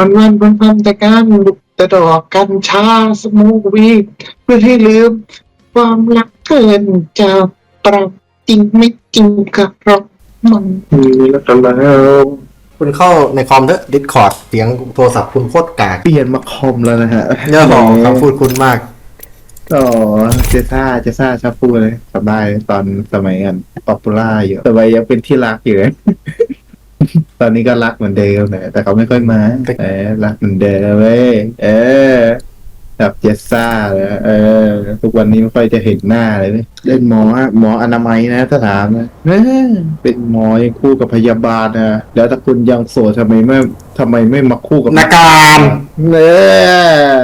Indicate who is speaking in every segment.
Speaker 1: วันวันวันวันแต่การลุกแต่ดอกกัญชาสมูวีดเพื่อให้ลืม ความรักเกินจะปรับจริงไม่จริงกับเรามันมีแล้วกันแล้ว
Speaker 2: คุณเข้าในคอมเถอะดิสคอร์ดเสียงโทรศัพท์คุณโคตรกาก
Speaker 1: เปลี่ยนมาคอมแล้วนะฮะ
Speaker 2: เรื่องของคำพูดคุณมาก
Speaker 1: อ๋อเจซ่าเจซ่าชอบพูดเลยสบายตอนสมัยกันป๊อปปูล่าอยู่สมัยยังเป็นที่รักอยู่เลย ตอนนี้ก็รักเหมือนเดิมนะแต่เขาไม่ค่อยมาเออรักเหมือนเดิมเว้ยเออแบบเจซ่าเลยเออ ทุกวันนี้ไม่ค่อยจะเห็นหน้าเลยเว้ยเล่นหมอฮะหมออนามัยนะถ้าถามนะเออเป็นหมอยังคู่กับพยาบาลนะแล้วถ้าคุณยังโสดทำไมไม่ทำไมไม่มาคู่กับ
Speaker 2: นาการ
Speaker 1: เนอ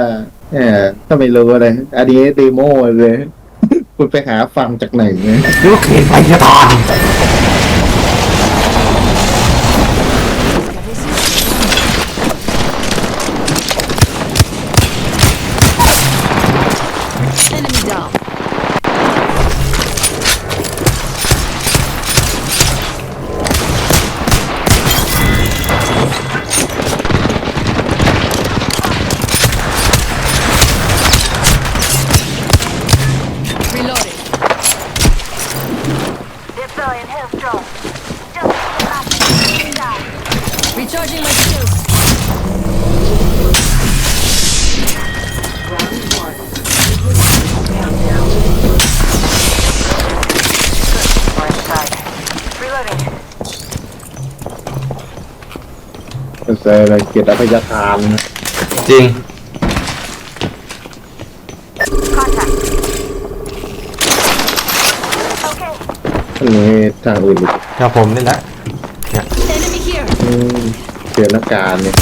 Speaker 1: เออถ้าไม่รู้อะไรอันนี้เดโมเลย คุณไปหาฟังจากไหนเนี่ย
Speaker 2: หรือว่าเขตพยาบาล
Speaker 3: Enemy down.
Speaker 1: เจออะไรเกียรติอภัยทาน
Speaker 2: จริง
Speaker 4: Contact. Okay.
Speaker 1: อันนี้ทางอื่นอีก
Speaker 2: ครับผมนี่แหละ
Speaker 3: Enemy here.
Speaker 1: อืมเกียรตินักการเนี่ย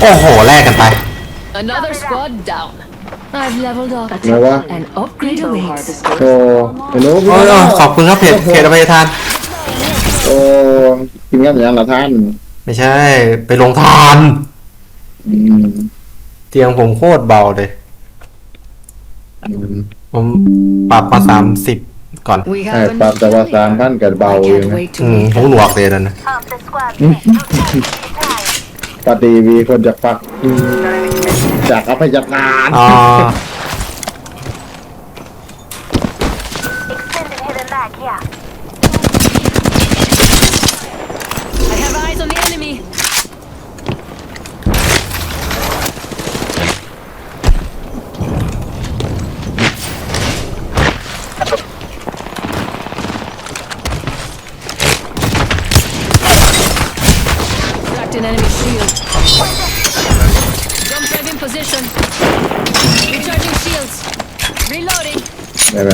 Speaker 2: โอ้โห แลกกันไป
Speaker 3: Another squad down. I've leveled up.
Speaker 1: นะว่า
Speaker 3: An upgrade awaits.
Speaker 1: โอ้ไอ้หนู
Speaker 2: โอ้ยขอบคุณครับเพจเพจอภัยทาน
Speaker 1: โอ้กินกันอย่างละท่าน
Speaker 2: ไม่ใช่ ไปลงทาน
Speaker 1: อืม
Speaker 2: เตียงผมโคตรเบาเลย
Speaker 1: อืม
Speaker 2: ผมปรับมาสามสิบก่อน
Speaker 3: We
Speaker 1: ใช่
Speaker 3: have
Speaker 1: ปรับแต่ว่าสามพันกับเบา
Speaker 3: I
Speaker 1: อยู่
Speaker 3: can't
Speaker 1: นะ
Speaker 3: wait
Speaker 2: อื
Speaker 3: to
Speaker 2: ม
Speaker 3: meet
Speaker 2: หูหนวกเลยนั่นนะ
Speaker 4: Half the squad. Rotate.
Speaker 1: ปฏิวีคนจะฟักอืมจากอภัยทาน
Speaker 2: อ๋อ
Speaker 4: Extended hidden mag here.
Speaker 3: eyes on the enemy. Enemy. Jump drive in position. Recharging shields. Reloading.
Speaker 1: There.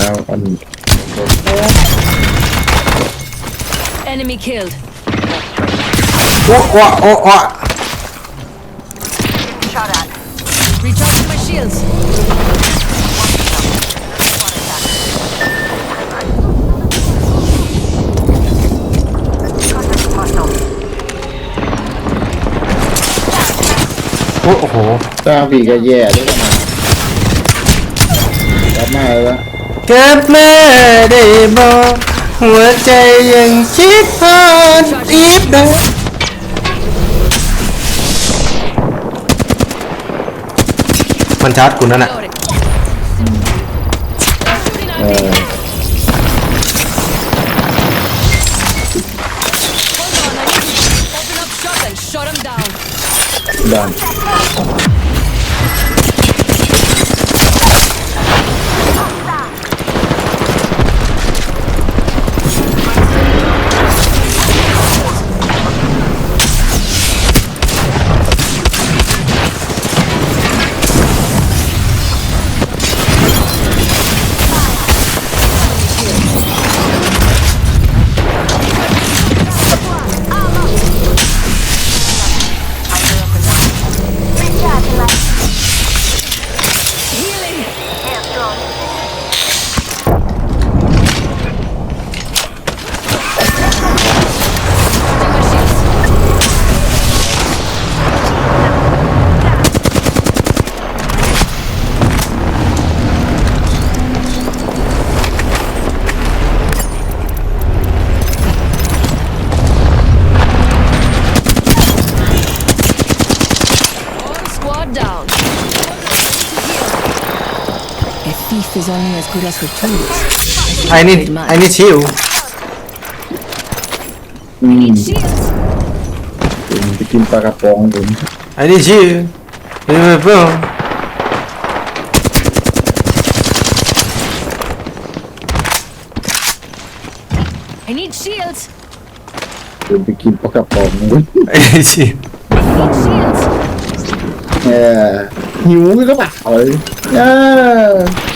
Speaker 3: Enemy killed.
Speaker 2: โอ้โอ้โอ้โอ้
Speaker 4: Shot at.
Speaker 3: Recharging my shields.
Speaker 4: Contact hostile.
Speaker 2: โอ้โห
Speaker 1: สร้างผีก็แย่ด้วยกันะกลับมาแล้ว
Speaker 2: เกิดมาได้บอกหัวใจยังคิดพอนอีกได้ มันชาร์จคุณนั่นแหละ
Speaker 3: Reloading. Shooting
Speaker 1: เอ
Speaker 3: at me.
Speaker 1: อ
Speaker 3: Hold
Speaker 4: thief
Speaker 3: is only as good as her tools.
Speaker 2: I need I need
Speaker 1: heal. Hmm. bikin pakapong dun.
Speaker 2: I need you. Ini bro.
Speaker 3: I need shields.
Speaker 1: Dia bikin pakapong dun.
Speaker 2: I need
Speaker 3: shields.
Speaker 4: Yeah.
Speaker 3: Nhiều cái
Speaker 2: các bạn. Yeah.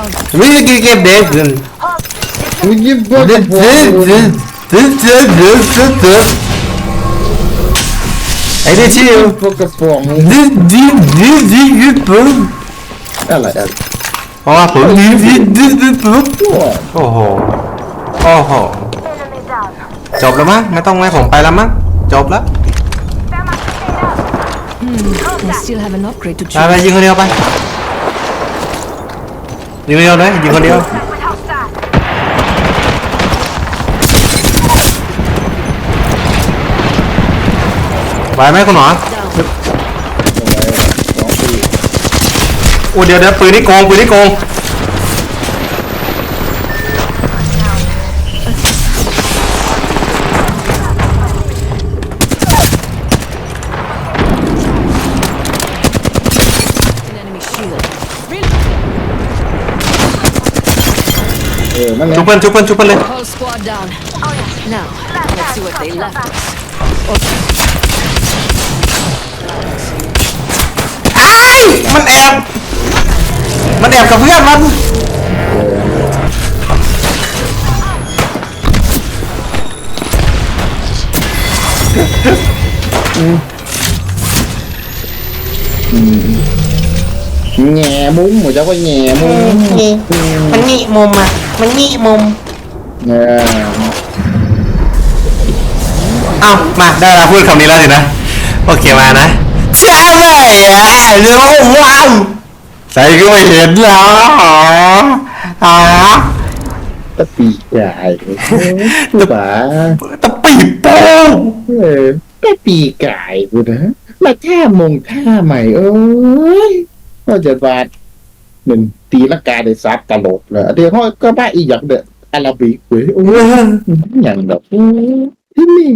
Speaker 2: We need to get
Speaker 4: back then.
Speaker 2: We give back the ball. Hey, did you? Did you? Did you? Did you? Ela, ela. Olha lá, pô. Ô hô. Ô hô. Chộp lắm á, nó tông
Speaker 4: ngay phòng bay
Speaker 3: lắm á. Chộp lắm. Bye bye,
Speaker 2: dừng hơn
Speaker 3: đi
Speaker 2: không anh? ยิงคนเดียวไปยิงคนเดียวเลยยิงคนเดียว
Speaker 4: Back with hostile.
Speaker 2: ไหวไหมคุณหมอโอ้เดี๋ยวเดี๋ยวปืนนี่โกงปืนนี่โกง
Speaker 1: ออนั่นแหละ
Speaker 2: ชุบเพื่อนชุบเพื่อนชุบเพื่อนเลย
Speaker 3: Whole squad down. Now, let's see what they left us.
Speaker 2: ไอ้ายมันแอบ มันแอบกับเพื่อนมัน
Speaker 1: แง่มุ้งหมูจะว่าแง่มุ้ง
Speaker 2: มันนี่มุมอ่ะ มันนี่มุม
Speaker 1: เออ
Speaker 2: เอ้ามาได้เวลาพูดคำนี้แล้วสินะ โอเคมานะใช่เลยอะเรื่องว้าวใส่ก็ไม่เห็นเหรออ๋อ
Speaker 1: ตะปีกใหญ่ตัวบ้า
Speaker 2: ตะปีโป้ง
Speaker 1: เออตะปีกไก่กูนะมาท่ามงท่าใหม่เอ้ยก็จะบาดหนึ่ง ตีละกาได้ซับตลกเลยเดี๋ยวเขาก็บ้าอีกอย่างเด้ออาราบิกเว้ยโอ้ยอย่างแบบโอ้ยที่นี่